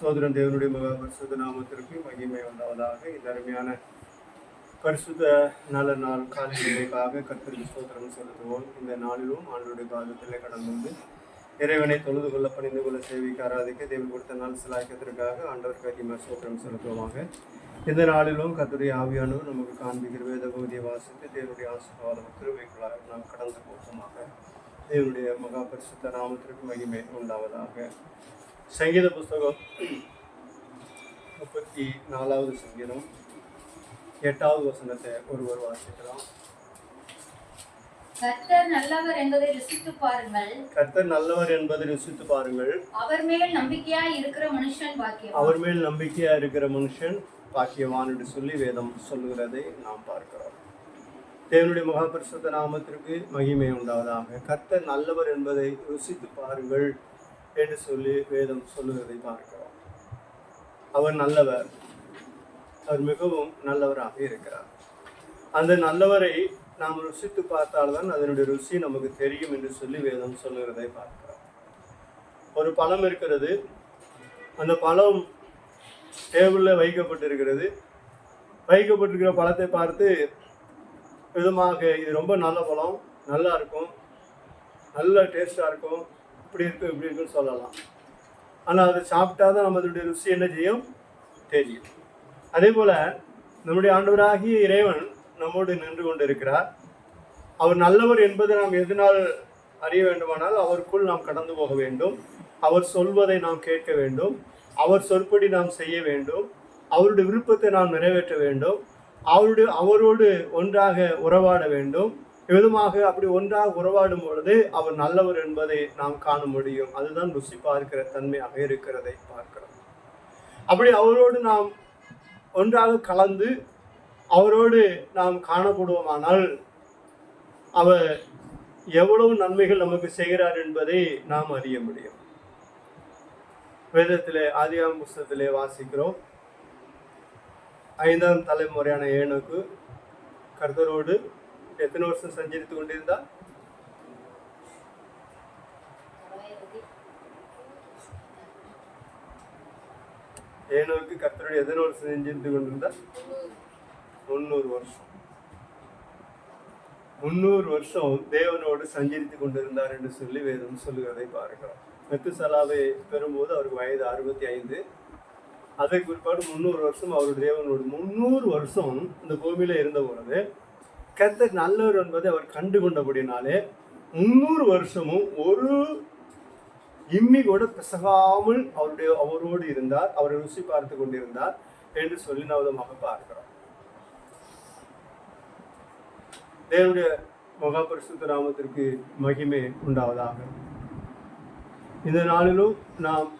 சோதரன் தேவனுடைய மகா பரிசுத்த நாமத்திற்கு மகிமை உண்டாவதாக. இந்த அருமையான பரிசுத்த நல்ல நாள் காலையிலேக்காக கத்திரி சோதரம் செலுத்துவோம். இந்த நாளிலும் ஆண்டுடைய காலத்தில் கடந்து வந்து இறைவனை தொழுது கொள்ள பணிந்து கொள்ள சேவைக்கு ஆராதிக்க தேவன் கொடுத்த நாள் சிலாக்கியத்திற்காக ஆண்டவர் அதிகமாக சோதரம் செலுத்துவோமாக. இந்த நாளிலும் கத்துடைய ஆவியானவர் நமக்கு காண்பிக்கிற வேத பகுதியை வாசித்து தேவனுடைய ஆசீர்வாதம் திருவைக்குள்ளாக நாம் கடந்து போகமாக தேவனுடைய மகா பரிசுத்த நாமத்திற்கு மகிமை உண்டாவதாக. சங்கீத புஸ்தகம். முப்பத்தி நாலாவது சங்கீதம். எட்டாவது வசனத்தை ஒருவர் வாசிக்கலாம். கர்த்தர் நல்லவர் என்பதை ருசித்து பாருங்கள். கர்த்தர் நல்லவர் என்பதை ருசித்து பாருங்கள். அவர் மேல் நம்பிக்கையாய் இருக்கிற மனுஷன் பாக்கியம் அவர் மேல் நம்பிக்கையா இருக்கிற மனுஷன் பாக்கியவான் என்று சொல்லி வேதம் சொல்லுகிறதை நாம் பார்க்கிறோம். தேவனுடைய மகாபரிசுத்த நாமத்திற்கு மகிமை உண்டாவதாக. கர்த்தர் நல்லவர் என்பதை ருசித்து பாருங்கள். என்று சொல்லி வேதம் சொல்லுவதை பார்க்கிறோம். அவர் நல்லவர். அவர் மிகவும் நல்லவராக இருக்கிறார். அந்த நல்லவரை நாம் ருசித்து பார்த்தால்தான் அதனுடைய ருசி நமக்கு தெரியும் என்று சொல்லி வேதம் சொல்லுகிறதை பார்க்கிறோம். ஒரு பழம் இருக்கிறது. அந்த பழம் டேபிளில் வைக்கப்பட்டிருக்கிறது. வைக்கப்பட்டிருக்கிற பழத்தை பார்த்து விதமாக இது ரொம்ப நல்ல பழம். நல்லா இருக்கும். நல்ல டேஸ்டாக இருக்கும். இப்படி இருக்கும் இப்படி இருக்குன்னு சொல்லலாம். ஆனால் அதை சாப்பிட்டா தான் நம்மளுடைய ருசி என்ன செய்யும்? தெரியும். அதே போல் நம்முடைய ஆண்டவராகிய இறைவன் நம்மோடு நின்று கொண்டு இருக்கிறார் அவர் நல்லவர் என்பதை நாம் எதனால் அறிய வேண்டுமானால் அவருக்குள் நாம் கடந்து போக வேண்டும். அவர் சொல்வதை நாம் கேட்க வேண்டும். அவர் சொற்படி நாம் செய்ய வேண்டும். அவருடைய விருப்பத்தை நாம் நிறைவேற்ற வேண்டும். அவருடைய அவரோடு ஒன்றாக உறவாட வேண்டும். விதமாக அப்படி ஒன்றாக உறவாடும் பொழுது அவர் நல்லவர் என்பதை நாம் காண முடியும். அதுதான் ருசி பார்க்கிற தன்மையாக இருக்கிறதை பார்க்கிறோம். அப்படி அவரோடு நாம் ஒன்றாக கலந்து அவரோடு நாம் காணப்படுவோமானால் அவர் எவ்வளவு நன்மைகள் நமக்கு செய்கிறார் என்பதை நாம் அறிய முடியும். வேதத்திலே ஆதியாம் புஸ்தகத்திலே வாசிக்கிறோம். ஐந்தாம் தலைமுறையான ஏனுக்கு கர்த்தரோடு எத்தனை வருஷம் சஞ்சரித்து கொண்டிருந்தார் ஏனோக்கு கர்த்தரோடு எத்தனை வருஷம் சஞ்சரித்து கொண்டிருந்தார் முந்நூறு வருஷம் முந்நூறு வருஷம் தேவனோடு சஞ்சரித்து கொண்டிருந்தார் என்று சொல்லி வேதம் சொல்லுகிறதை பார்க்கிறோம் மெத்துசலாவை பெறும்போது அவருக்கு வயது அறுபத்தி ஐந்து அதற்கு பிற்பாடு முந்நூறு வருஷம் அவருடைய தேவனோடு முந்நூறு வருஷம் இந்த பூமியில இருந்த பொழுது கத்தர் நல்லவர் என்பதை அவர் கண்டு கொண்டபடினாலே முந்நூறு வருஷமும் ஒரு இம்மி கூட பிசகாமல் அவருடைய அவரோடு இருந்தார் அவரை ருசி பார்த்து கொண்டிருந்தார் என்று சொல்லி நவதமாக பார்க்கிறோம். தேவனுடைய மகாபரிசுத்த நாமத்திற்கு மகிமை உண்டாவதாக. இந்த நாளிலும் நாம்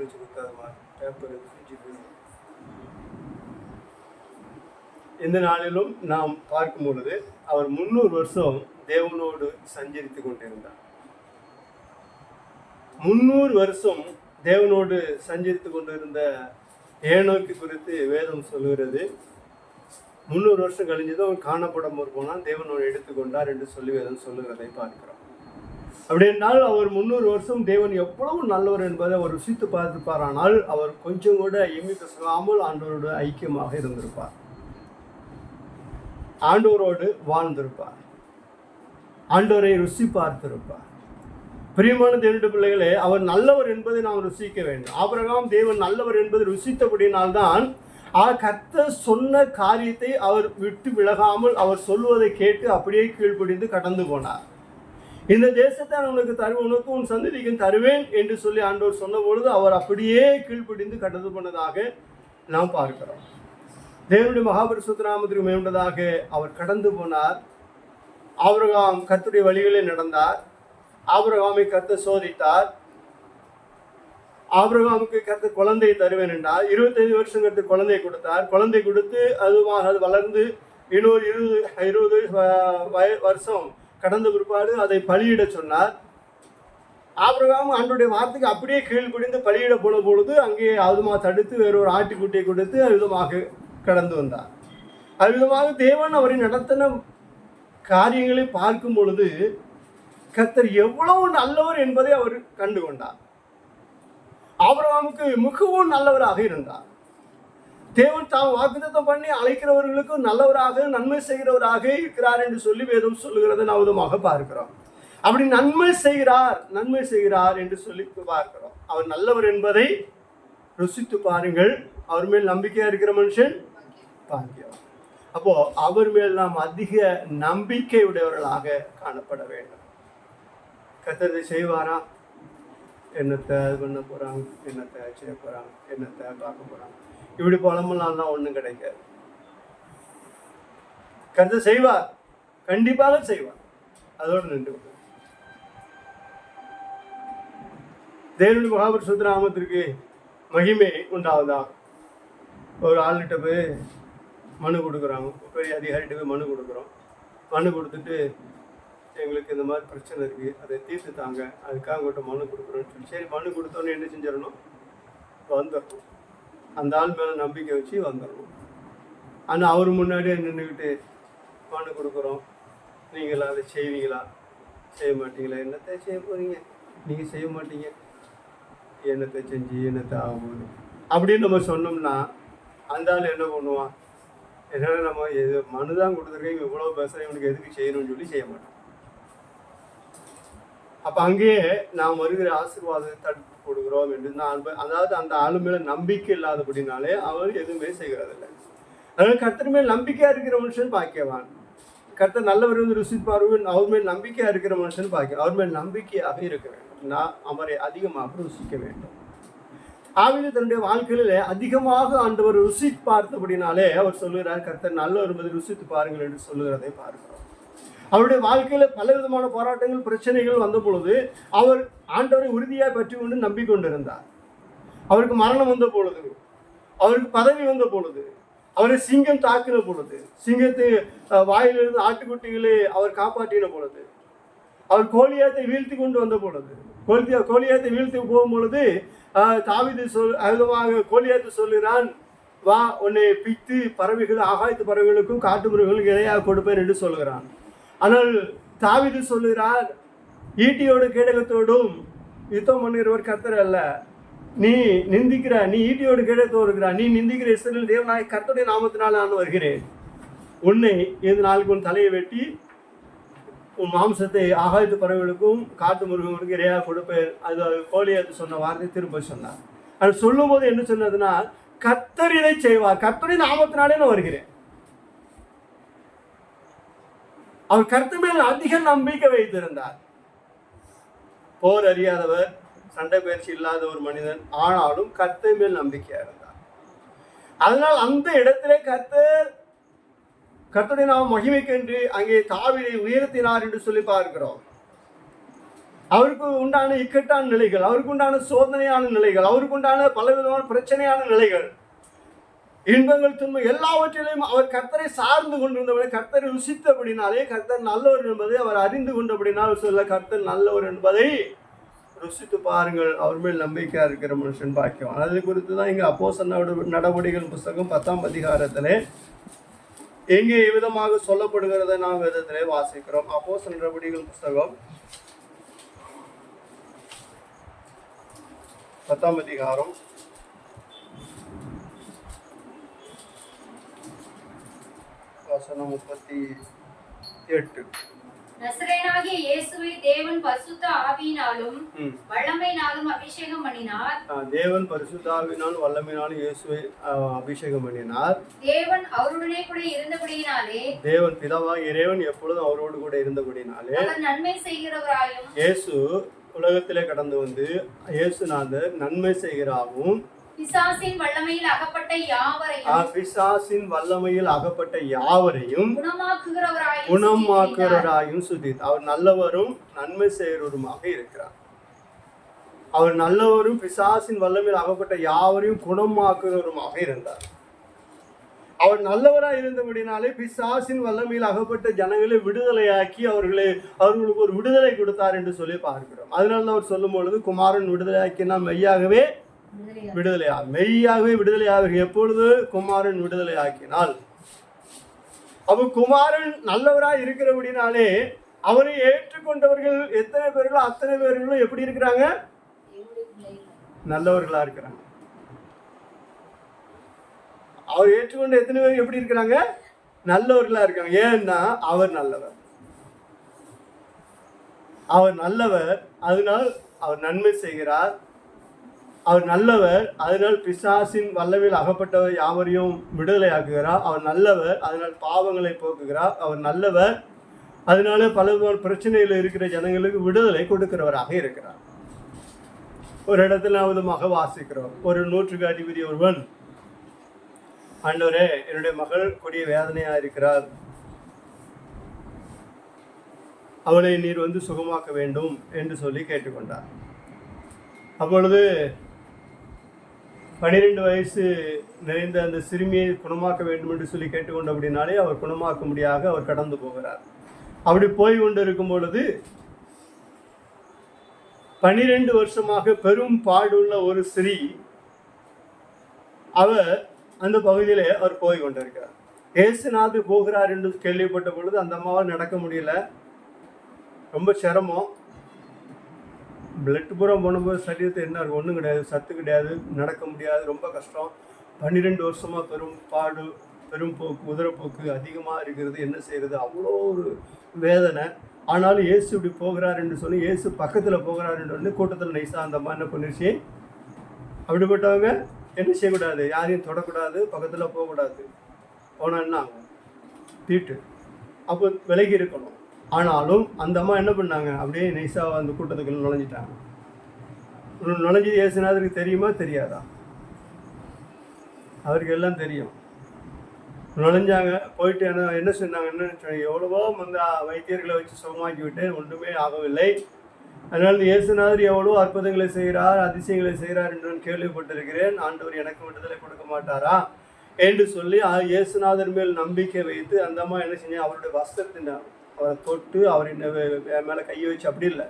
அம்மா, கொடுத்தாதுமா வச்சு இந்த நாளிலும் நாம் பார்க்கும் பொழுது அவர் முன்னூறு வருஷம் தேவனோடு சஞ்சரித்து கொண்டிருந்தார். முன்னூறு வருஷம் தேவனோடு சஞ்சரித்து கொண்டிருந்த ஏனோக்கு குறித்து வேதம் சொல்லுகிறது. முந்நூறு வருஷம் கழிஞ்சதும் காணப்படும் காணப்படாமல் போனால் தேவனோடு எடுத்துக்கொண்டார் என்று சொல்லி வேதம் சொல்லுகிறதை பார்க்கிறோம். அப்படி என்றால் அவர் முந்நூறு வருஷம் தேவன் எவ்வளவு நல்லவர் என்பதை அவர் ருசித்து பார்த்துப்பாரானால் அவர் கொஞ்சம் கூட எம்மி பேசாமல் ஆண்டவரோடு ஐக்கியமாக இருந்திருப்பார். ஆண்டவரோடு வாழ்ந்திருப்பார். ஆண்டவரை ருசி பார்த்திருப்பார். பிரியமான தேவனுடைய பிள்ளைகளே அவர் நல்லவர் என்பதை நாம் ருசிக்க வேண்டும். ஆபிரகாம் தேவன் நல்லவர் என்பதை ருசித்தபடினால்தான் ஆ கர்த்த சொன்ன காரியத்தை அவர் விட்டு விலகாமல் அவர் சொல்வதை கேட்டு அப்படியே கீழ்ப்படிந்து கடந்து போனார். இந்த தேசத்தை நான் உனக்கு தருவேன் உனக்கு உன் சந்ததிக்கும் தருவேன் என்று சொல்லி ஆண்டவர் சொன்ன பொழுது அவர் அப்படியே கீழ்ப்படிந்து கடந்து போனதாக நாம் பார்க்கிறோம். தேவனுடைய மகாபரிசுத்த நாமத்திற்கு மேம்பட்டதாக அவர் கடந்து போனார். ஆபிரகாம் கத்துடைய வழிகளில் நடந்தார். ஆபிரகாமை கத்த சோதித்தார். ஆபிரகாமுக்கு கர்த்த குழந்தையை தருவேன் என்றார். இருபத்தைந்து வருஷம் கருத்து குழந்தை கொடுத்தார். குழந்தை கொடுத்து அதுவாக அது வளர்ந்து இன்னொரு இருபது இருபது வய- வருஷம் கடந்த பிற்பாடு அதை பலியிட சொன்னார். ஆபிரகாம் ஆண்டுடைய வார்த்தைக்கு அப்படியே கீழ்ப்படிந்து பலியிட போன பொழுது அங்கே அதுமா தடுத்து வேறொரு ஆட்டுக்குட்டியை கொடுத்து அவ்விதமாக கடந்து வந்தார். அவ்விதமாக தேவன் அவரை நடத்தின காரியங்களை பார்க்கும் பொழுது கத்தர் எவ்வளவு நல்லவர் என்பதை அவர் கண்டு கொண்டார் ஆபிரகாமுக்கு மிகவும் நல்லவராக இருந்தார். தேவன் தாம் வாக்குத்தம் பண்ணி அழைக்கிறவர்களுக்கு நல்லவராக நன்மை செய்கிறவராக இருக்கிறார் என்று சொல்லி வேதம் சொல்லுகிறத நவதமாக பார்க்கிறோம். அப்படி நன்மை செய்கிறார் நன்மை செய்கிறார் என்று சொல்லி பார்க்கிறோம். அவர் நல்லவர் என்பதை ருசித்து பாருங்கள். அவர் மேல் நம்பிக்கையா இருக்கிற மனுஷன் பாக்கியம் அப்போ அவர் மேல் நாம் அதிக நம்பிக்கை உடையவர்களாக காணப்பட வேண்டும். கத்ததை செய்வாரா? என்னத்தை இது பண்ண போறாங்க? என்னத்தை செய்ய போறாங்க என்னத்தை பார்க்க போறாங்க? இப்படி பழமெல்லாம் ஒன்றும் கிடைக்காது. கருத்து செய்வார். கண்டிப்பாக செய்வார். அதோடு நின்று தேவனுடைய மகாபுர நாமத்திற்கு மகிமை உண்டாவதா? ஒரு ஆள்கிட்ட போய் மனு கொடுக்குறாங்க. பெரிய அதிகாரிகிட்ட போய் மனு கொடுக்குறோம். மனு கொடுத்துட்டு எங்களுக்கு இந்த மாதிரி பிரச்சனை இருக்குது அதை தீர்த்து தாங்க அதுக்காக உங்கள்கிட்ட மனு கொடுக்குறோன்னு சொல்லி. சரி மனு கொடுத்தோன்னே என்ன செஞ்சிடணும்? வந்துடணும். அந்த ஆள் மேலே நம்பிக்கை வச்சு வந்துடணும் ஆனால் அவர் முன்னாடியே நின்றுக்கிட்டு மனு கொடுக்குறோம். நீங்களா? அதை செய்வீங்களா? செய்ய மாட்டீங்களா? என்னத்தை செய்ய போகிறீங்க நீங்கள் செய்ய மாட்டீங்க. என்னத்தை செஞ்சு என்னத்தை ஆகும் அப்படின்னு நம்ம சொன்னோம்னா அந்த ஆள் என்ன பண்ணுவான்? என்ன நம்ம எது மனு தான் கொடுத்துருக்கேன் இவ்வளோ பேசுகிறேன் இவனுக்கு எதுக்கு செய்யணும்னு சொல்லி செய்ய மாட்டான். அப்போ அங்கேயே நாம் வருகிற ஆசீர்வாதத்தை தடுப்பு கொடுக்குறோம் என்று நான் அதாவது அந்த ஆளு மேல நம்பிக்கை இல்லாதபடினாலே அவர் எதுவுமே செய்கிறதில்லை. அதனால கர்த்தர் மேல் நம்பிக்கையா இருக்கிற மனுஷன் பாக்கியவான். கர்த்தர் நல்லவர் வந்து ருசிப்பார் அவர் மேல் நம்பிக்கையா இருக்கிற மனுஷன் பாக்கியம். அவர் மேல் நம்பிக்கையாக இருக்க வேண்டும். நான் அவரை அதிகமாக ருசிக்க வேண்டும். ஆவில தன்னுடைய வாழ்க்கையில அதிகமாக ஆண்டவர் ருசி பார்த்தபடினாலே அவர் சொல்லுகிறார் கர்த்தர் நல்லவர் என்பதை ருசித்து பாருங்கள் என்று சொல்லுகிறதை பார்க்கிறோம். அவருடைய வாழ்க்கையில் பல விதமான போராட்டங்கள் பிரச்சனைகள் வந்த பொழுது அவர் ஆண்டவரை உறுதியாக பற்றி கொண்டு நம்பிக்கொண்டிருந்தார். அவருக்கு மரணம் வந்த பொழுது அவருக்கு பதவி வந்த பொழுது அவரை சிங்கம் தாக்கின பொழுது சிங்கத்தை வாயிலிருந்து ஆட்டுக்குட்டிகளை அவர் காப்பாற்றின பொழுது அவர் கோலியாத்தை வீழ்த்தி கொண்டு வந்த பொழுது கோலியா கோலியாத்தை வீழ்த்தி போகும் பொழுது ஆஹ், சொல் விதமாக கோலியாத்து சொல்லுகிறான் வா உன்னை பித்து பறவைகள் ஆகாயத்து பறவைகளுக்கும் காட்டு மிருகங்களுக்கும் இடையாக கொடுப்பேன் என்று சொல்கிறான் ஆனால் தாவிது சொல்லுகிறார் ஈட்டியோடு கேடகத்தோடும் யுத்தம் பண்ணுகிறவர் கர்த்தர் அல்ல. நீ நிந்திக்கிற நீ ஈட்டியோடு கேடகத்தோடு இருக்கிறா நீ நிந்திக்கிற இஸ்ரேல் தேவனாய் கர்த்தருடைய நாமத்தினால் நான் வருகிறேன். உன்னை இந்த நாளுக்கு உன் தலையை வெட்டி உன் மாம்சத்தை ஆகாயத்து பறவைகளுக்கும் காட்டு மிருகங்களுக்கும் இரையாக கொடுப்பேன். அது கோலியாத்து சொன்ன வார்த்தை திரும்ப சொன்னார். அது சொல்லும்போது என்ன சொன்னதுன்னா கத்தர் இதை செய்வார். கர்த்தருடைய நாமத்தினாலே நான் வருகிறேன். அவர் கருத்து மேல் அதிக நம்பிக்கை வைத்திருந்தார். போர் அறியாதவர் சண்டை பயிற்சி இல்லாத ஒரு மனிதன் ஆனாலும் கர்த்தர் மேல் நம்பிக்கையா இருந்தார். அதனால் அந்த இடத்திலே கர்த்தர் கர்த்தருடைய நாம் மகிமைக்கென்று அங்கே தாவிரை உயர்த்தினார் என்று சொல்லி பார்க்கிறோம். அவருக்கு உண்டான இக்கட்டான நிலைகள் அவருக்கு உண்டான சோதனையான நிலைகள் அவருக்கு உண்டான பலவிதமான பிரச்சனையான நிலைகள் இன்பங்கள் துன்பம் எல்லாவற்றிலையும் அவர் கர்த்தரை சார்ந்து கொண்டிருந்தபடி கர்த்தரை ருசித்தபடினாலே கர்த்தர் நல்லவர் என்பதை அவர் அறிந்து கொண்டபடினால் சொல்ல கர்த்தர் நல்லவர் என்பதை ருசித்து பாருங்கள். அவர் மேல் நம்பிக்கையாக இருக்கிற மனுஷன் பாக்கியம் அது குறித்து தான் இங்கே அப்போச நடவடிக்கைகள் புஸ்தகம் பத்தாம் அதிகாரத்தில் எங்கே விதமாக சொல்லப்படுகிறத நாம் விதத்தில் வாசிக்கிறோம். அப்போச நடவடிக்கைகள் புஸ்தகம் பத்தாம் அதிகாரம். வசனம் முப்பத்தி எட்டு நசரேனாகிய இயேசுவை தேவன் பரிசுத்த ஆவியினாலும். வல்லமையினாலும் அபிஷேகம் பண்ணினார் தேவன் பரிசுத்தாவினால் வல்லமையினாலும் இயேசுவை அபிஷேகம் பண்ணினார் தேவன் அவருடனே கூட இருந்தபடியினாலே தேவன் பிதாவா இறைவன் எப்பொழுதும் அவரோடு கூட இருந்தபடினாலே அவர் நன்மை செய்கிறவராயும் இயேசு உலகத்திலே கடந்து வந்து இயேசுநாதர் நன்மை செய்கிறாவும் பிசாசின் வல்லமையில் அகப்பட்ட யாவரையும் பிசாசின் வல்லமையில் அகப்பட்ட யாவரையும் குணமாக்குகிறவராயும் சுத்திகரித்தார். குணமாக்குறவராயும் சுதித் அவர் நல்லவரும் நன்மை செய்கிறவருமாக இருக்கிறார். அவர் நல்லவரும் பிசாசின் வல்லமையில் அகப்பட்ட யாவரையும் குணமாக்குகிறவருமாக இருந்தார். அவர் நல்லவராக இருந்தபடினாலே பிசாசின் வல்லமையில் அகப்பட்ட ஜனங்களை விடுதலையாக்கி அவர்களை அவர்களுக்கு ஒரு விடுதலை கொடுத்தார் என்று சொல்லி பார்க்கிறோம். அதனால தான் அவர் சொல்லும் பொழுது குமாரன் விடுதலையாக்கினால் மெய்யாகவே விடுதலையாக மெய்யாகவே விடுதலையாக எப்பொழுது? குமாரன் விடுதலை ஆக்கினால் அவ குமாரன் நல்லவராக இருக்கிறபடினாலே அவரை ஏற்றுக்கொண்டவர்கள் எத்தனை பேர்களோ அத்தனை பேர்களும் எப்படி இருக்கிறாங்க? நல்லவர்களா இருக்கிறாங்க. அவர் ஏற்றுக்கொண்ட எத்தனை பேர் எப்படி இருக்கிறாங்க? நல்லவர்களா இருக்காங்க. ஏன்னா அவர் நல்லவர். அவர் நல்லவர் அதனால் அவர் நன்மை செய்கிறார். அவர் நல்லவர் அதனால் பிசாசின் வல்லவில் அகப்பட்டவர் யாவரையும் விடுதலை ஆக்குகிறார் அவர் நல்லவர் அதனால் பாவங்களை போக்குகிறார். அவர் நல்லவர் அதனால பல பிரச்சனையில் இருக்கிற ஜனங்களுக்கு விடுதலை கொடுக்கிறவராக இருக்கிறார். ஒரு இடத்துல அவதமாக வாசிக்கிறோம். ஒரு நூற்றுக்கு அதிபதி ஒருவன். ஆண்டவரே என்னுடைய மகள் கொடிய வேதனையாக இருக்கிறார். அவளை நீர் வந்து சுகமாக்க வேண்டும் என்று சொல்லி கேட்டுக்கொண்டார். அப்பொழுது பன்னிரெண்டு வயசு நிறைந்த அந்த சிறுமியை குணமாக்க வேண்டும் என்று சொல்லி கேட்டுக்கொண்டபடினாலே அவர் குணமாக்க முடியாத அவர் கடந்து போகிறார். அப்படி போய் கொண்டு இருக்கும் பொழுது பனிரெண்டு வருஷமாக பெரும் பாடுள்ள ஒரு ஸ்ரீ அவர் அந்த பகுதியிலே அவர் போய் கொண்டிருக்கிறார். ஏசுநாது போகிறார் என்று கேள்விப்பட்ட பொழுது அந்த அம்மாவால் நடக்க முடியல. ரொம்ப சிரமம். பிளட் பூரா போனபோது சரீரத்தை என்ன இருக்கும்? ஒன்றும் கிடையாது. சத்து கிடையாது. நடக்க முடியாது. ரொம்ப கஷ்டம். பன்னிரெண்டு வருஷமாக பெரும் பாடு பெரும் போக்கு உதரப்போக்கு அதிகமாக இருக்கிறது. என்ன செய்கிறது அவ்வளோ ஒரு வேதனை. ஆனாலும் ஏசு இப்படி போகிறார் என்று சொல்லி ஏசு பக்கத்தில் போகிறார் என்று சொல்லி கூட்டத்தில் நைஸாக அந்த மாதிரி என்ன பண்ணிருச்சு? அப்படிப்பட்டவங்க என்ன செய்யக்கூடாது? யாரையும் தொடக்கூடாது. பக்கத்தில் போகக்கூடாது. போனால் என்ன ஆகும்? தீட்டு. அப்போ விலகி இருக்கணும். ஆனாலும் அந்த அம்மா என்ன பண்ணாங்க? அப்படியே நைஸாக அந்த கூட்டத்துக்குள்ள நுழைஞ்சிட்டாங்க. நு- நுழைஞ்சு தெரியுமா? தெரியாதா? அவருக்கு எல்லாம் தெரியும். நுழைஞ்சாங்க. போயிட்டு என்ன என்ன சொன்னாங்கன்னு சொன்னாங்க, எவ்வளவோ வந்து வைத்தியர்களை வச்சு சுகமாக்கி விட்டேன். ஒன்றுமே ஆகவில்லை. அதனால் இயேசுநாதர் எவ்வளோ அற்புதங்களை செய்கிறார் அதிசயங்களை செய்கிறார் என்று நான் கேள்விப்பட்டிருக்கிறேன். ஆண்டவர் எனக்கு விடுதலை கொடுக்க மாட்டாரா? என்று சொல்லி இயேசுநாதர் மேல் நம்பிக்கை வைத்து அந்த அம்மா என்ன செஞ்சேன் அவருடைய வஸ்திரத்தின் அவரை தொட்டு அவர் என்ன வே- மேலே கையை வச்சு அப்படி இல்லை.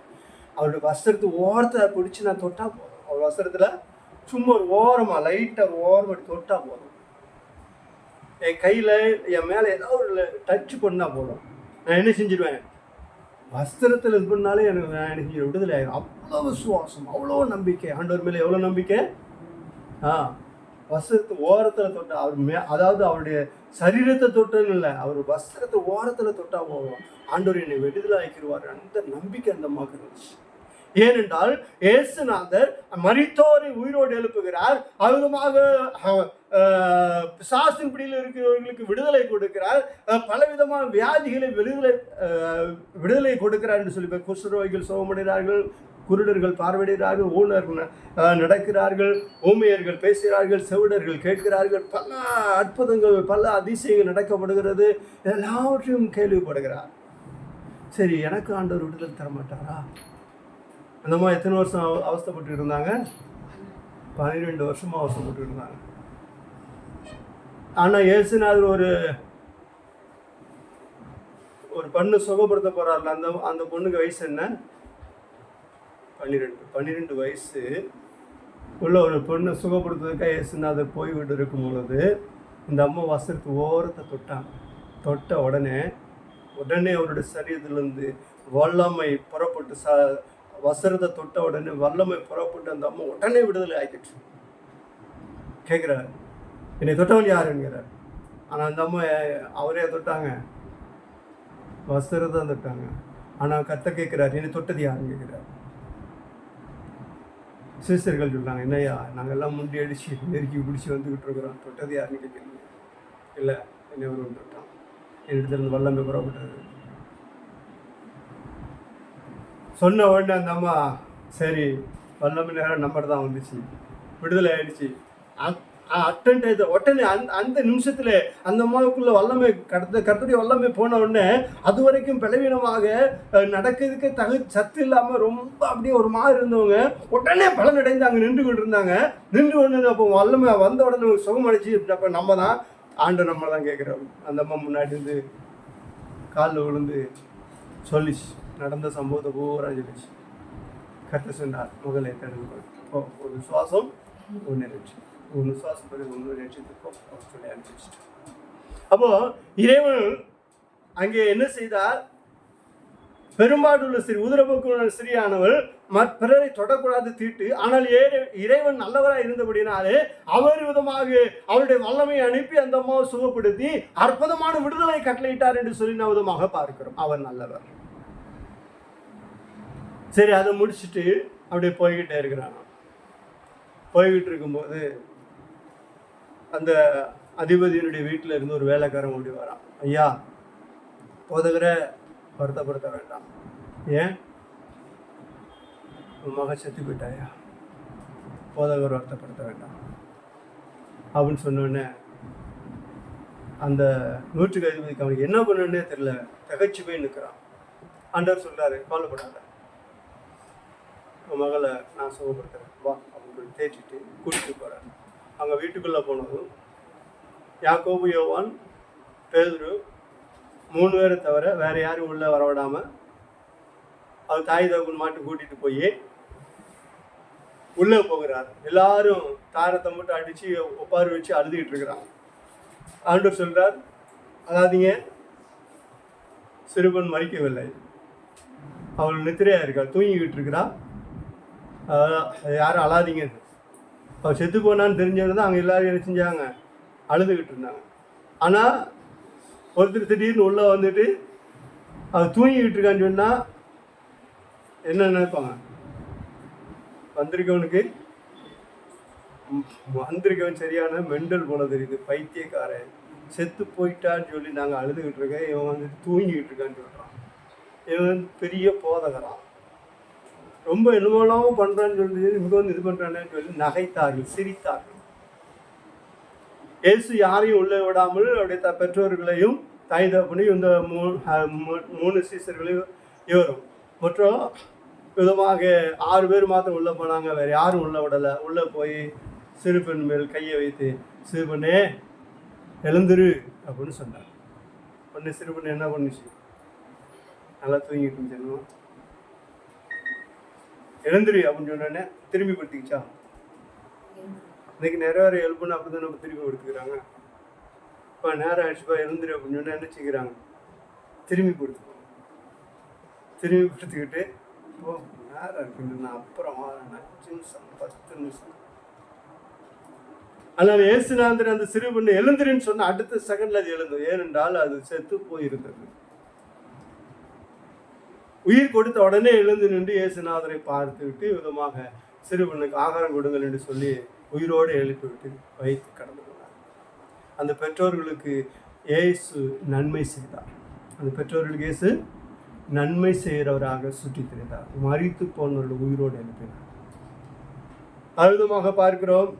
அவருடைய வஸ்திரத்து ஓரத்தை பிடிச்சி நான் தொட்டா போதும். அவர் வஸ்திரத்தில் சும்மா ஒரு ஓரமாக லைட்டாக ஓரமாக தொட்டா போதும். என் கையில் என் மேலே ஏதாவது ஒரு டச் பண்ணால் போதும். நான் என்ன செஞ்சிடுவேன் வஸ்திரத்தில் இது பண்ணாலே எனக்கு நான் என்ன விடுதலை ஆகிடும் அவ்வளோ விசுவாசம் அவ்வளோ நம்பிக்கை. ஆண்டவர் மேலே எவ்வளோ நம்பிக்கை? ஆ. வஸ்திரத்து ஓரத்தில் தொட்டா அவர் மே அதாவது அவருடைய சரீரத்தை தொட்டல் இல்லை. அவர் வஸ்திரத்தை ஓரத்தில் தொட்டா போதும். ஆண்டவர் என்னை விடுதலை ஆக்கிடுவார் அந்த நம்பிக்கை அந்த அம்மாவுக்கு இருந்துச்சு. ஏனென்றால் இயேசுநாதர் மறித்தோரை உயிரோடு எழுப்புகிறார். அருகமாக சாசின் பிடியில் இருக்கிறவர்களுக்கு விடுதலை கொடுக்கிறார். பலவிதமான வியாதிகளை விடுதலை விடுதலை கொடுக்கிறார் என்று சொல்லி குஷ்டரோகிகள் சுகமடைகிறார்கள் குருடர்கள் பார்வையிடுகிறார்கள் ஊனர் நடக்கிறார்கள் ஊமையர்கள் பேசுகிறார்கள் செவிடர்கள் கேட்கிறார்கள் பல அற்புதங்கள் பல அதிசயங்கள் நடக்கப்படுகிறது. எல்லாவற்றையும் கேள்விப்படுகிறார். சரி எனக்கு ஆண்டவர் விடுதல் தரமாட்டாரா? அந்த மாதிரி எத்தனை வருஷம் அவ- இருந்தாங்க? பன்னிரெண்டு வருஷமாக அவஸ்தைப்பட்டு இருந்தாங்க. ஆனால் ஏசுநாதர் ஒரு ஒரு பொண்ணு சுகப்படுத்த போகிறார்ல அந்த அந்த பொண்ணுக்கு வயசு என்ன? பன்னிரெண்டு பன்னிரெண்டு வயசு. உள்ள ஒரு பொண்ணை சுகப்படுத்துவதற்காக இயேசுநாதர் போய்விட்டு இருக்கும் பொழுது இந்த அம்மா வஸ்திரத்து ஓரத்தை தொட்டாங்க. தொட்ட உடனே உடனே அவருடைய சரீரத்திலிருந்து வல்லமை புறப்பட்டு ச வசரத்தை தொட்ட உடனே வல்லமை புறப்பட்டு அந்த அம்மா உடனே விடுதலை ஆக்கிடுச்சு கேட்குறாரு என்னை தொட்டவன் யாருங்கிறார். ஆனால் அந்த அம்மா அவரே தொட்டாங்க. வஸ்திரத்தை தொட்டாங்க. ஆனால் கத்த கேட்குறாரு என்னை தொட்டது யாருன்னு கேட்குறாரு சிஸ்டர்கள் சொல்கிறாங்க என்னையா நாங்கள் எல்லாம் முண்டி அடித்து நெருக்கி பிடிச்சி வந்துக்கிட்டு இருக்கிறோம். தொட்டது யாருன்னு கேட்குறீங்க இல்லை என்னை ஒருவன் தொட்டான் என்னிடத்துல வல்லமை புறப்பட்டது சொன்ன உடனே அந்த அம்மா சரி வல்லமை நேரம் நம்பர் தான் வந்துச்சு. விடுதலை ஆயிடுச்சு. அட்டன்ட் டயத்தை உடனே அந்த அந்த நிமிஷத்தில் அந்த அம்மாவுக்குள்ள வல்லமை கடத்த கருத்துடைய வல்லமை போன உடனே அது வரைக்கும் பலவீனமாக நடக்கிறதுக்கு தகு சத்து இல்லாமல் ரொம்ப அப்படியே ஒரு மாதிரி இருந்தவங்க உடனே பலனடைந்து அங்கே நின்று கொண்டு இருந்தாங்க நின்று கொண்டு அப்போ வல்லமை வந்த உடனே சுகம் அடிச்சு அப்போ நம்ம தான் ஆண்டு நம்ம தான் கேட்குறோம் அந்த அம்மா முன்னாடி இருந்து காலில் விழுந்து சொல்லிச்சு நடந்த சம்பவத்தை பூரா சொல்லிச்சு. கருத்து சொன்னார் முகலை தேடுங்கள் ஓ ஒரு விசுவாசம் ஒன்று நினைச்சு ஒரு விசுவாசப்படி ஒன்று நினைச்சதுக்கோ சொல்லி அனுப்பிச்சிட்டு அப்போ இறைவன் அங்கே என்ன செய்தார்? பெரும்பாடுள்ள ஸ்ரீ உதிரபோக்குள்ள ஸ்திரீயானவள் மற் பிறரை தொடக்கூடாது தீட்டு ஆனால் ஏற- இறைவன் நல்லவராக இருந்தபடினாலே அவர் விதமாக அவருடைய வல்லமையை அனுப்பி அந்த அம்மாவை சுகப்படுத்தி அற்புதமான விடுதலை கட்டளையிட்டார் என்று சொல்லி நான் விதமாக பார்க்கிறோம். அவர் நல்லவர். சரி அதை முடிச்சுட்டு அப்படியே போய்கிட்டே இருக்கிறான் போய்கிட்டு இருக்கும்போது அந்த அதிபதியினுடைய வீட்டில் இருந்து ஒரு வேலைக்காரன் ஓடி வரான் ஐயா போதகரை வருத்தப்படுத்த வேண்டாம். ஏன்? உன் மகன் செத்து போயிட்டாயா போதகர் வருத்தப்படுத்த வேண்டாம். அப்படின்னு சொன்னோடனே அந்த நூற்றுக்கு அதிபதிக்கு அவனுக்கு என்ன பண்ணணுன்னே தெரியல. தகச்சு போய் நிற்கிறான் ஆண்டவர் சொல்கிறாரு கவலைப்படாத. உன் மகளை நான் சுகப்படுத்துகிறேன் வா அப்படின்னு தேய்ச்சிட்டு கூட்டிட்டு போறேன் அங்கே வீட்டுக்குள்ளே போனதும் யாக்கோபு யோவான் பேதுரு மூணு பேரை தவிர வேறு யாரும் உள்ளே வரவிடாமல் அவர் தாய் தகவல் மாட்டு கூட்டிகிட்டு போய் உள்ளே போகிறார். எல்லாரும் தாரத்தை மட்டும் அடித்து ஒப்பாரி வச்சு அழுதுகிட்டு இருக்கிறாங்க. ஆண்டவர் சொல்கிறார் அழாதீங்க சிறுவன் மறிக்கவில்லை அவள் நித்திரையாக இருக்காள் தூங்கிக்கிட்டு இருக்கிறா. யாரும் அழாதீங்க அவள் செத்து போனான்னு தெரிஞ்சவங்க தான் அங்கே எல்லாரும் என்ன செஞ்சாங்க? அழுதுகிட்டு இருந்தாங்க. ஆனால் ஒருத்தர் திடீர்னு உள்ளே வந்துட்டு அவள் தூங்கிக்கிட்டு இருக்கான்னு சொன்னால் என்ன நினைப்பாங்க? வந்திருக்கவனுக்கு வந்திருக்கவன் சரியான மெண்டல் போல தெரியுது பைத்தியக்காரன். செத்து போயிட்டான்னு சொல்லி நாங்கள் அழுதுகிட்டு இருக்கேன் இவன் வந்துட்டு தூங்கிக்கிட்டு இருக்கான்னு சொல்கிறான் இவன் வந்து பெரிய போதகரான் ரொம்ப என்னமோலாம் பண்ணுறான்னு சொல்லி இங்கே வந்து இது பண்ணுறானேன்னு சொல்லி நகைத்தார்கள் சிரித்தார்கள். இயேசு யாரையும் உள்ளே விடாமல் அவருடைய த பெற்றோர்களையும் தாய் பண்ணி இந்த மூ மூணு சீசர்களையும் இவரும். மற்றும் விதமாக ஆறு பேர் மாத்திரம் உள்ளே போனாங்க வேறு யாரும் உள்ளே விடலை. உள்ளே போய் சிறு பெண் மேல் கையை வைத்து சிறுபண்ணே எழுந்துரு அப்படின்னு சொன்னார். ஒன்று சிறுபண்ணு என்ன பண்ணுச்சு? நல்லா தூங்கிட்டு இருந்துச்சு எழுந்துரு அப்படின்னு சொன்னோடனே திரும்பி கொடுத்துக்கிச்சா இன்னைக்கு நிறைய பேர் எழுப்புன்னு அப்படி தான் நம்ம திரும்பி கொடுத்துக்கிறாங்க. இப்போ நேரம் ஆயிடுச்சுப்பா எழுந்துரு அப்படின்னு சொன்னால் என்ன செய்கிறாங்க? திரும்பி கொடுத்து திரும்பி கொடுத்துக்கிட்டு ஓ நேரம் இருக்குன்னு நான் அப்புறம் அஞ்சு நிமிஷம் பத்து நிமிஷம். அதனால் ஏசுநாதர் அந்த சிறு பொண்ணு எழுந்துருன்னு சொன்ன அடுத்த செகண்ட்ல அது எழுந்தது. ஏனென்றால் அது செத்து போயிருந்தது. உயிர் கொடுத்த உடனே எழுந்து நின்று இயேசுநாதரை பார்த்துவிட்டு விதமாக சிறுவனுக்கு ஆகாரம் கொடுங்கள் என்று சொல்லி உயிரோடு எழுப்பிவிட்டு வைத்து கடந்து போனார். அந்த பெற்றோர்களுக்கு இயேசு நன்மை செய்தார். அந்த பெற்றோர்களுக்கு இயேசு நன்மை செய்கிறவராக சுற்றி திரிந்தார் மறித்து போனவர்கள் உயிரோடு எழுப்பினார். அழுதமாக பார்க்கிறோம்.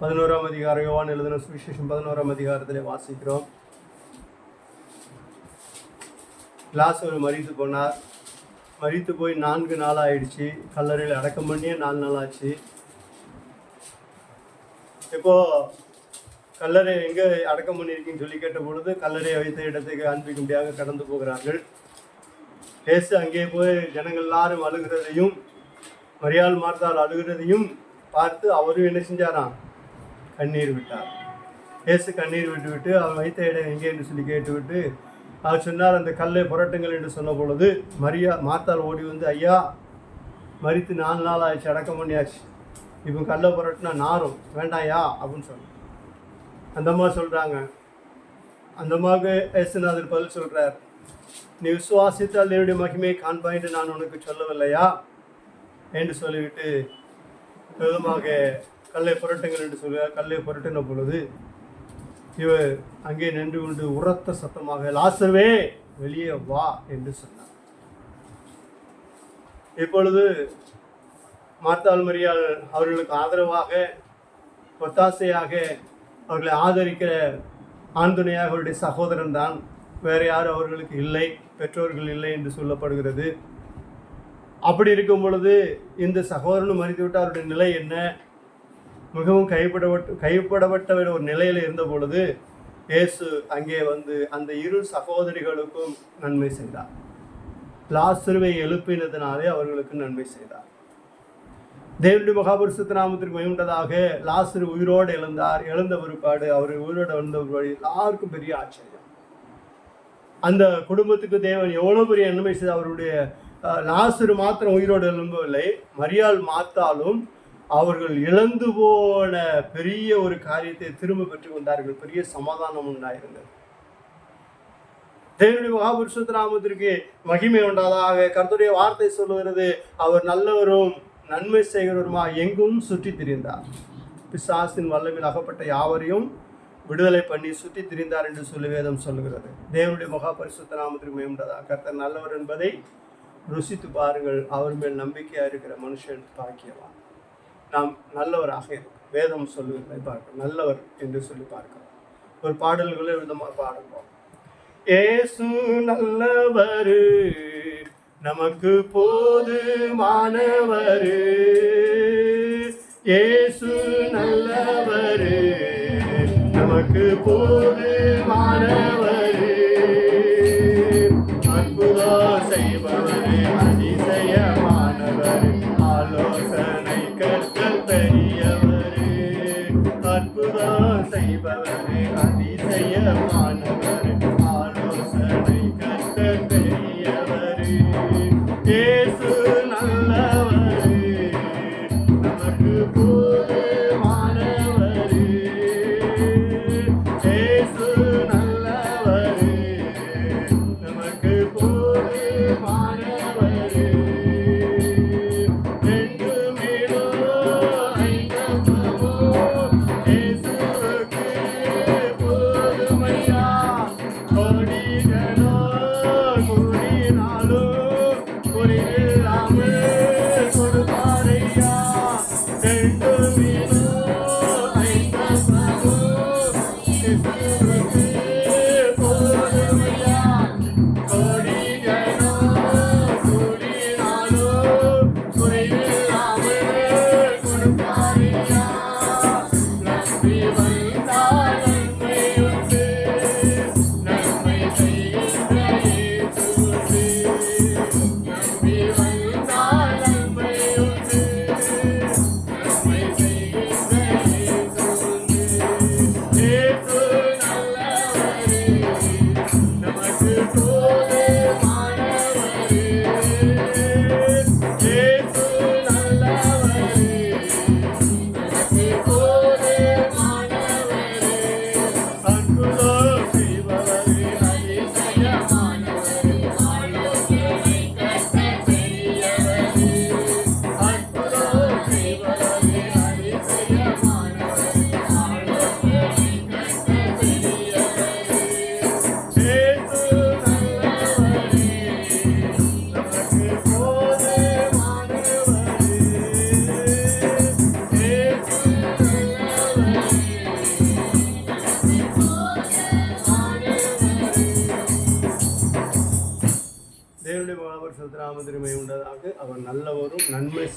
பதினோராம் அதிகாரம் யோவான் எழுதின சுவிசேஷம் பதினோராம் அதிகாரத்திலே வாசிக்கிறோம். லாசர் மறித்து போனார். மறித்து போய் நான்கு நாள் ஆயிடுச்சு கல்லறையில் அடக்கம் பண்ணியே நாலு நாள் ஆச்சு இப்போ கல்லறை எங்கே அடக்கம் பண்ணியிருக்கீன்னு சொல்லி கேட்ட பொழுது கல்லறையை வைத்த இடத்துக்கு அன்பிக்கும்படியாக கடந்து போகிறார்கள். பேசு அங்கே போய் ஜனங்கள் எல்லாரும் அழுகிறதையும் மரியாள் மார்த்தால் அழுகிறதையும் பார்த்து அவரும் என்ன செஞ்சாராம்? கண்ணீர் விட்டார். இயேசு கண்ணீர் விட்டு விட்டு அவர் வைத்த இடம் எங்கே? என்று சொல்லி கேட்டுவிட்டு அவர் சொன்னார் அந்த கல்லை புரட்டுங்கள் என்று சொன்ன பொழுது மரியா மாத்தால் ஓடி வந்து ஐயா மறித்து நாலு நாள் ஆயிடுச்சு அடக்கம் பண்ணியாச்சு. இப்போ கல்லை புரட்டுனா நாரும். வேண்டாயா அப்படின்னு சொன்னேன் அந்த அம்மா சொல்கிறாங்க அந்த அம்மாவுக்கு பதில் சொல்கிறார் நீ விசுவாசித்தால் என்னுடைய மகிமையை காண்பாய் என்று நான் உனக்கு சொல்லவில்லையா? என்று சொல்லிவிட்டு விதமாக கல்லை புரட்டுங்கள் என்று சொல்கிறார். கல்லை புரட்டின பொழுது இவர் அங்கே நின்று கொண்டு உரத்த சத்தமாக லாசவே வெளியே வா என்று சொன்னார். இப்பொழுது மார்த்தாள் மரியாள் அவர்களுக்கு ஆதரவாக ஒத்தாசையாக அவர்களை ஆதரிக்கிற ஆண்துணையாக அவருடைய சகோதரன் தான். வேறு யாரும் அவர்களுக்கு இல்லை பெற்றோர்கள் இல்லை என்று சொல்லப்படுகிறது. அப்படி இருக்கும் பொழுது இந்த சகோதரனும் மறித்துவிட்டு அவருடைய நிலை என்ன? மிகவும் கைப்படப்பட்டு கைப்படப்பட்ட ஒரு நிலையில் இருந்த பொழுது இயேசு அங்கே வந்து அந்த இரு சகோதரிகளுக்கும் நன்மை செய்தார். லாசுருவை எழுப்பினதினாலே அவர்களுக்கு நன்மை செய்தார். தேவனுடைய மகாபுருஷத்து நாமத்திற்கு மகிழ்ந்ததாக லாசுரு உயிரோடு எழுந்தார். எழுந்த பிற்பாடு அவர் உயிரோடு எழுந்த பிற்பாடு எல்லாருக்கும் பெரிய ஆச்சரியம். அந்த குடும்பத்துக்கு தேவன் எவ்வளோ பெரிய நன்மை செய்தார். அவருடைய லாசுரு மாத்திரம் உயிரோடு எழும்பவில்லை. மரியாள் மாத்தாலும் அவர்கள் இழந்து போன பெரிய ஒரு காரியத்தை திரும்ப பெற்றுக் கொண்டார்கள். பெரிய சமாதானம் உண்டாயிருந்தது. தேவனுடைய மகாபுருஷத்து நாமத்திற்கு மகிமை உண்டாதாக கர்த்தருடைய வார்த்தை சொல்லுகிறது. அவர் நல்லவரும் நன்மை செய்கிறவருமா எங்கும் சுற்றி திரிந்தார். பிசாசின் வல்லவில் அகப்பட்ட யாவரையும் விடுதலை பண்ணி சுற்றி திரிந்தார் என்று சொல்லி வேதம் சொல்லுகிறது. தேவனுடைய மகாபரிசுத்த நாமத்திற்கு மேம்பட்டதா கர்த்தர் நல்லவர் என்பதை ருசித்து பாருங்கள். அவர் மேல் நம்பிக்கையாக இருக்கிற மனுஷன் பாக்கியவான். நாம் நல்லவராக இருக்கும். வேதம் சொல்லுவதை பார்க்க நல்லவர் என்று சொல்லி பார்க்கிறோம் ஒரு பாடல்களை விதமாக பாடுவோம். ஏசு நல்லவரு நமக்கு போதுமானவர். ஏசு நல்லவரு நமக்கு போதுமானவர். அற்புதம் செய்ய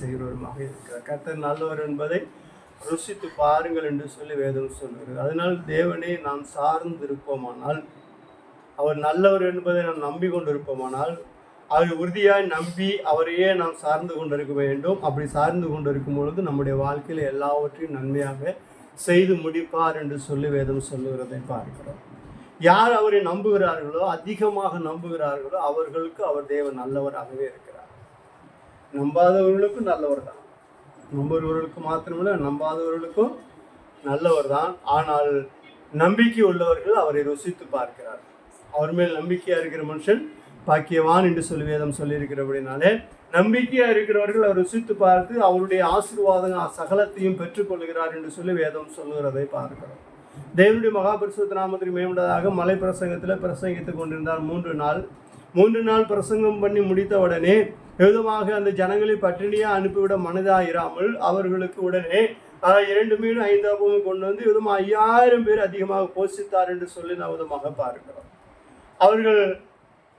செய்கிறவருமாக இருக்கிறார். கர்த்தர் நல்லவர் என்பதை ருசித்து பாருங்கள் என்று சொல்லி வேதம் சொல்கிறது அதனால் தேவனை நாம் சார்ந்து இருப்போமானால் அவர் நல்லவர் என்பதை நாம் நம்பி கொண்டிருப்போமானால் அவர் உறுதியாய் நம்பி அவரையே நாம் சார்ந்து கொண்டிருக்க வேண்டும். அப்படி சார்ந்து கொண்டிருக்கும் பொழுது நம்முடைய வாழ்க்கையில் எல்லாவற்றையும் நன்மையாக செய்து முடிப்பார் என்று சொல்லி வேதம் சொல்லுகிறதை பார்க்கிறோம். யார் அவரை நம்புகிறார்களோ அதிகமாக நம்புகிறார்களோ அவர்களுக்கு அவர் தேவன் நல்லவராகவே இருக்கிறார். நம்பாதவர்களுக்கும் நல்லவர் தான். நம்புகிறவர்களுக்கு மாத்திரமில்ல நம்பாதவர்களுக்கும் நல்லவர் தான். ஆனால் நம்பிக்கை உள்ளவர்கள் அவரை ருசித்து பார்க்கிறார். அவர் மேல் நம்பிக்கையாக இருக்கிற மனுஷன் பாக்கியவான் என்று சொல்லி வேதம் சொல்லியிருக்கிறபடினாலே நம்பிக்கையாக இருக்கிறவர்கள் அவர் ருசித்து பார்த்து அவருடைய ஆசீர்வாதம் சகலத்தையும் பெற்றுக்கொள்கிறார் என்று சொல்லி வேதம் சொல்லுகிறதை பார்க்கிறோம். தேவனுடைய மகாபரிசுத்த நாமத்திற்கு மேம்பட்டதாக மலை பிரசங்கத்தில் பிரசங்கித்துக் கொண்டிருந்தார். மூன்று நாள் மூன்று நாள் பிரசங்கம் பண்ணி முடித்த உடனே எதுவாக அந்த ஜனங்களை பட்டினியாக அனுப்பிவிட மனதாயிராமல் அவர்களுக்கு உடனே இரண்டு மீன் ஐந்து கொண்டு வந்து விதமாக ஐயாயிரம் பேர் அதிகமாக போஷித்தார் என்று சொல்லி நான் விதமாக பார்க்கிறோம். அவர்கள்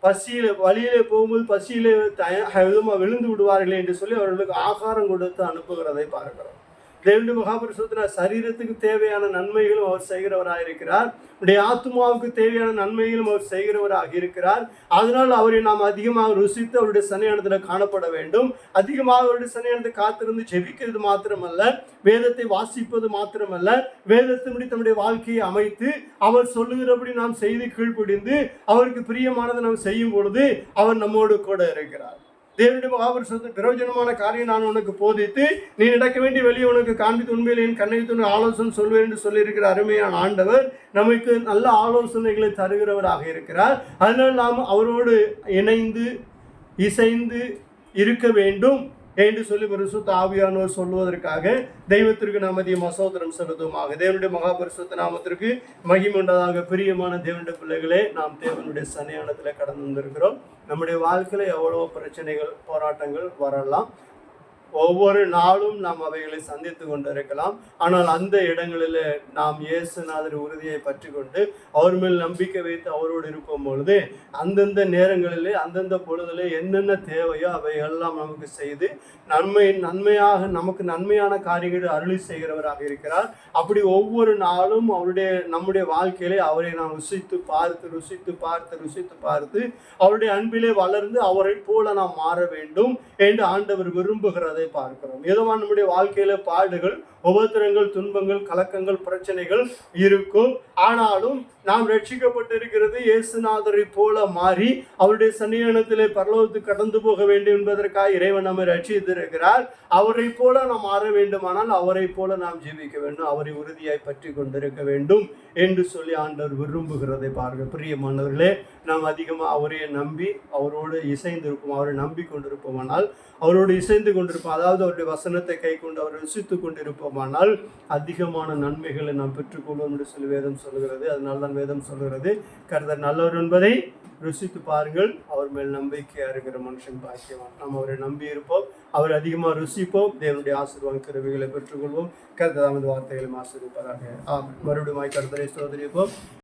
பசியில் வழியிலே போகும்போது பசியிலே தய விதமாக விழுந்து விடுவார்களே என்று சொல்லி அவர்களுக்கு ஆகாரம் கொடுத்து அனுப்புகிறதை பார்க்கிறோம். தேவனுடைய மகாபரிசுத்தின சரீரத்துக்கு தேவையான நன்மைகளும் அவர் செய்கிறவராக இருக்கிறார் உடைய ஆத்மாவுக்கு தேவையான நன்மைகளும் அவர் செய்கிறவராக இருக்கிறார் அதனால் அவரை நாம் அதிகமாக ருசித்து அவருடைய சன்னியானத்தில் காணப்பட வேண்டும். அதிகமாக அவருடைய சன்னியானத்தை காத்திருந்து ஜெபிக்கிறது மாத்திரமல்ல வேதத்தை வாசிப்பது மாத்திரமல்ல வேதத்தின்படி தம்முடைய வாழ்க்கையை அமைத்து அவர் சொல்லுகிறபடி நாம் செய்து கீழ்ப்படிந்து அவருக்கு பிரியமானதை நாம் செய்யும் பொழுது அவர் நம்மோடு கூட இருக்கிறார். தேவனுடைய மகாபரிசுத்த பிரயோஜனமான காரியம் நான் உனக்கு போதித்து நீ நடக்க வேண்டிய வெளியே உனக்கு காண்பித்து உண்மையில் என் கண்ணை துணை ஆலோசனை சொல்வேன் என்று சொல்லியிருக்கிற அருமையான ஆண்டவர் நமக்கு நல்ல ஆலோசனைகளை தருகிறவராக இருக்கிறார். அதனால் நாம் அவரோடு இணைந்து இசைந்து இருக்க வேண்டும். என்று சொல்லி பரிசுத்த ஆவியானவர் சொல்வதற்காக தெய்வத்திற்கு நாம் அதிகம் அசோதரம் செலுத்துவோமாக. தேவனுடைய மகாபரிசுத்த நாமத்திற்கு மகிமண்டதாக பிரியமான தேவனுடைய பிள்ளைகளே நாம் தேவனுடைய சன்னியானத்தில் கடந்து வந்திருக்கிறோம். நம்முடைய வாழ்க்கையில் எவ்வளவோ பிரச்சனைகள் போராட்டங்கள் வரலாம். ஒவ்வொரு நாளும் நாம் அவைகளை சந்தித்து கொண்டிருக்கலாம். ஆனால் அந்த இடங்களில் நாம் இயேசுநாதர் உறுதியை பற்றி கொண்டு அவர் மேல் நம்பிக்கை வைத்து அவரோடு இருக்கும் பொழுது அந்தந்த நேரங்களிலே அந்தந்த பொழுதில் என்னென்ன தேவையோ அவையெல்லாம் நமக்கு செய்து நன்மை நன்மையாக நமக்கு நன்மையான காரியங்களை அருளி செய்கிறவராக இருக்கிறார். அப்படி ஒவ்வொரு நாளும் அவருடைய நம்முடைய வாழ்க்கையிலே அவரை நாம் ருசித்து பார்த்து ருசித்து பார்த்து ருசித்து பார்த்து அவருடைய அன்பிலே வளர்ந்து அவரை போல நாம் மாற வேண்டும் என்று ஆண்டவர் விரும்புகிறது பார்க்கிறோம். ஏதோ நம்முடைய வாழ்க்கையில பாடுகள் உபத்திரங்கள் துன்பங்கள் கலக்கங்கள் பிரச்சனைகள் இருக்கும். ஆனாலும் நாம் ரட்சிக்கப்பட்டிருக்கிறது இயேசுநாதரை போல மாறி அவருடைய சன்னியானத்திலே பரலோகத்து கடந்து போக வேண்டும் என்பதற்காக இறைவன் நம்மை ரட்சித்திருக்கிறார். அவரை போல நாம் மாற வேண்டுமானால் அவரை போல நாம் ஜீவிக்க வேண்டும். அவரை உறுதியாய் பற்றி கொண்டிருக்க வேண்டும் என்று சொல்லி ஆண்டவர் விரும்புகிறதை பாருங்கள் பிரியமானவர்களே நாம் அதிகமாக அவரையே நம்பி அவரோடு இசைந்திருப்போம் அவரை நம்பி கொண்டிருப்போமானால் அவரோடு இசைந்து கொண்டிருப்போம். அதாவது அவருடைய வசனத்தை கை கொண்டு அவரை ருசித்து பார்ப்போமானால் அதிகமான நன்மைகளை நாம் பெற்றுக்கொள்வோம் என்று சொல்லி வேதம் சொல்கிறது அதனால தான் வேதம் சொல்கிறது கருதர் நல்லவர் என்பதை ருசித்து பாருங்கள். அவர் மேல் நம்பிக்கையாக இருக்கிற மனுஷன் பாக்கியவான். நாம் அவரை நம்பி இருப்போம். அவர் அதிகமாக ருசிப்போம். தேவனுடைய ஆசீர்வாத கருவிகளை பெற்றுக்கொள்வோம். கருத்து வார்த்தைகளை ஆசிரியப்பதாக மறுபடியும் கருத்தரை சோதரிப்போம்